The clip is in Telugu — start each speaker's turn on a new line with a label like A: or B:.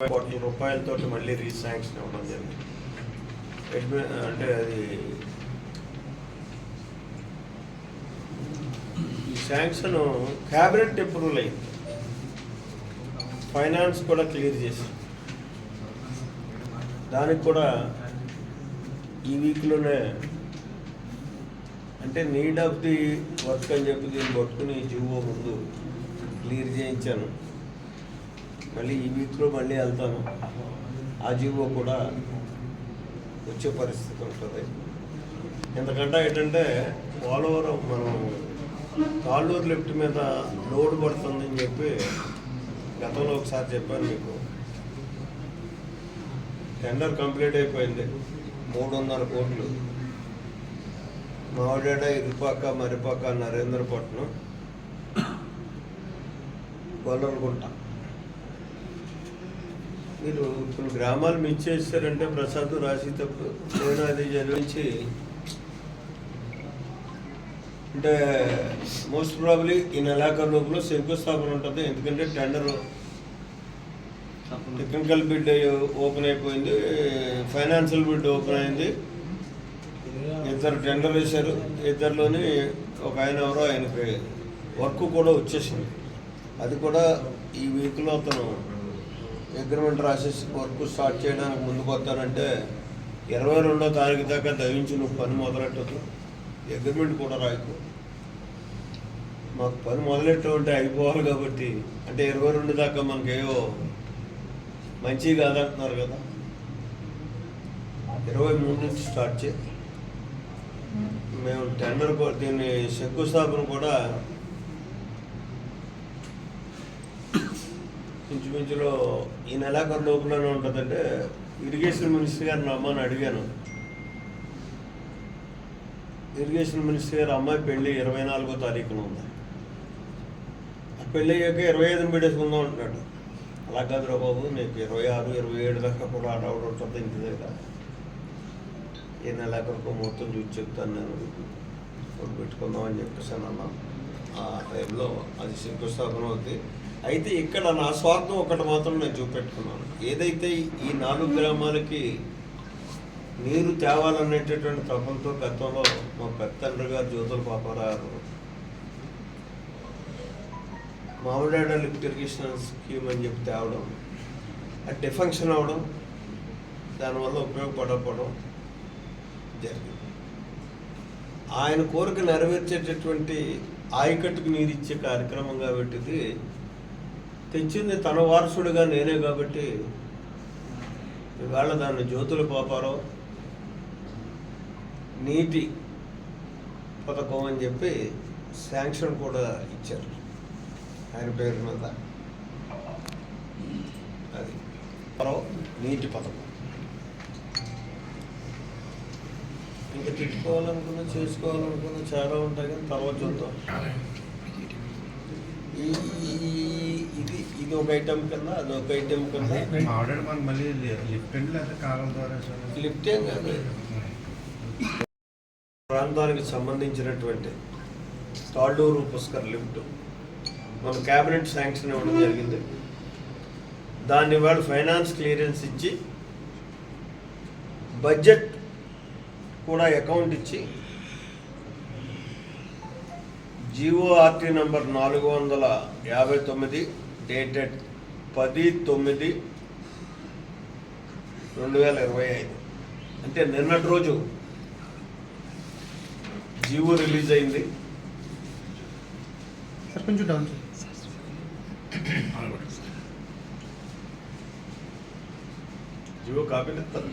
A: కోట్ల రూపాయలతో మళ్ళీ రీశాంక్షన్ ఇవ్వడం జరిగింది. అంటే అది ఈ శాంక్షన్ క్యాబినెట్ అప్రూవల్ అయింది. ఫైనాన్స్ కూడా క్లియర్ చేసి దానికి కూడా ఈ వీక్లోనే అంటే నీడ్ ఆఫ్ ది వర్క్ అని చెప్పి దీన్ని పట్టుకుని జీవో ముందు క్లియర్ చేయించాను. మళ్ళీ ఈ వీక్లో మళ్ళీ వెళ్తాను. ఆ జీవో కూడా వచ్చే పరిస్థితి ఉంటుంది. ఎందుకంటే ఏంటంటే పోలవరం మనం తాళ్ళూరు లిఫ్ట్ మీద లోడ్ పడుతుందని చెప్పి గతంలో ఒకసారి చెప్పాను మీకు. టెండర్ కంప్లీట్ అయిపోయింది. మూడు వందల కోట్లు మావిడేడ ఇరుపాక మరిపాక నరేంద్రపట్నం. గొల్లలగుంట మీరు ఇప్పుడు గ్రామాలు మిస్ చేస్తారంటే ప్రసాద్ నేను అది చదివించి అంటే మోస్ట్ ప్రాబ్లీ ఈ నెలాఖరు లోపల శంకుస్థాపన ఉంటుంది. ఎందుకంటే టెండర్ టెక్నికల్ బిడ్ ఓపెన్ అయిపోయింది. ఫైనాన్షియల్ బిడ్ ఓపెన్ అయింది. ఇద్దరు టెండర్ వేశారు. ఇద్దరిలోని ఒక ఆయన ఎవరో ఆయనకి వర్క్ కూడా వచ్చేసింది. అది కూడా ఈ వీక్లో అతను అగ్రిమెంట్ రాసేసి వర్క్ స్టార్ట్ చేయడానికి ముందుకు వస్తానంటే ఇరవై రెండో తారీఖు దాకా దయించి నువ్వు పని మొదలెట్టదు అగ్రిమెంట్ కూడా రాయకు మాకు పని మొదలెట్టమంటే అయిపోవాలి కాబట్టి అంటే ఇరవై రెండు దాకా మనకేవో మంచి కాదంటున్నారు కదా. ఇరవై మూడు నుంచి స్టార్ట్ చేయి. మేము టెండర్ దీన్ని శంకుస్థాపన కూడా ఇంచుమించులో ఈ నెలాఖరు లోపలనే ఉంటుందంటే ఇరిగేషన్ మినిస్టర్ గారిని రమ్మని అడిగాను. ఇరిగేషన్ మినిస్టర్ గారు అమ్మాయి పెళ్ళి ఇరవై నాలుగో తారీఖున ఉంది. ఆ పెళ్ళి అయ్యాక ఇరవై ఐదు పెట్టేసుకుందాం అంటున్నాడు. అలా కాదురా బాబు నీకు ఇరవై ఆరు ఇరవై ఏడు దాకా కూడా ఆడవడం ఉంటుంది ఇంటి దగ్గర. ఈ నెలాఖరుకు మొత్తం చూసి చెప్తాను నేను. ఫోన్ పెట్టుకుందాం అని చెప్పేసాను అన్న ఆ టైంలో అది శంకుస్థాపన అవుతుంది అయితే ఇక్కడ నా స్వార్థం ఒకటి మాత్రం నేను చూపెట్టుకున్నాను. ఏదైతే ఈ నాలుగు గ్రామాలకి నీరు తేవాలనేటటువంటి తపంతో గతంలో మా పెద్దండ్రి గారు Jyothula Paparao Mamidada lift irrigation scheme అని చెప్పి తేవడం అది డిఫంక్షన్ అవడం దానివల్ల ఉపయోగపడకపోవడం జరిగింది. ఆయన కోరిక నెరవేర్చేటటువంటి ఆయకట్టుకు నీరు ఇచ్చే కార్యక్రమం కాబట్టి తెచ్చింది తన వారసుడిగా నేనే కాబట్టి ఇవాళ దాన్ని జ్యోతుల పోపారో నీటి పథకం అని చెప్పి శాంక్షన్ కూడా ఇచ్చారు. ఆయన పేరు మీద. అది. నీటి పథకం. ఇంకా తిట్టుకోవాలనుకున్నా చేసుకోవాలనుకున్నా చాలా ఉంటాయి కానీ తర్వాత చూద్దాం. ఈ- ఇది ఇది ఒక ఐటెం కింద అది ఒక ఐటెం కింద
B: ఆర్డర్ మళ్ళీ లిఫ్ట్ అండి లేదా కాలం ద్వారా సార్?
A: లిఫ్ట్ ఏం కాదు. ప్రాంతానికి సంబంధించినటువంటి తాళ్ళూరు పుష్కర్ లిఫ్ట్. మన క్యాబినెట్ శాంక్షన్ ఇవ్వడం జరిగింది. దాన్ని వాళ్ళు ఫైనాన్స్ క్లియరెన్స్ ఇచ్చి బడ్జెట్ కూడా అకౌంట్ ఇచ్చి జీఓఆర్టీ నంబర్ నాలుగు వందల యాభై తొమ్మిది డేటెడ్ పది తొమ్మిది రెండు వేల ఇరవై ఐదు. అంటే నిన్నటి రోజు జీవో రిలీజ్ అయింది.
C: సార్ కొంచెం డౌన్
A: జీవో కాపీ ఇస్తారు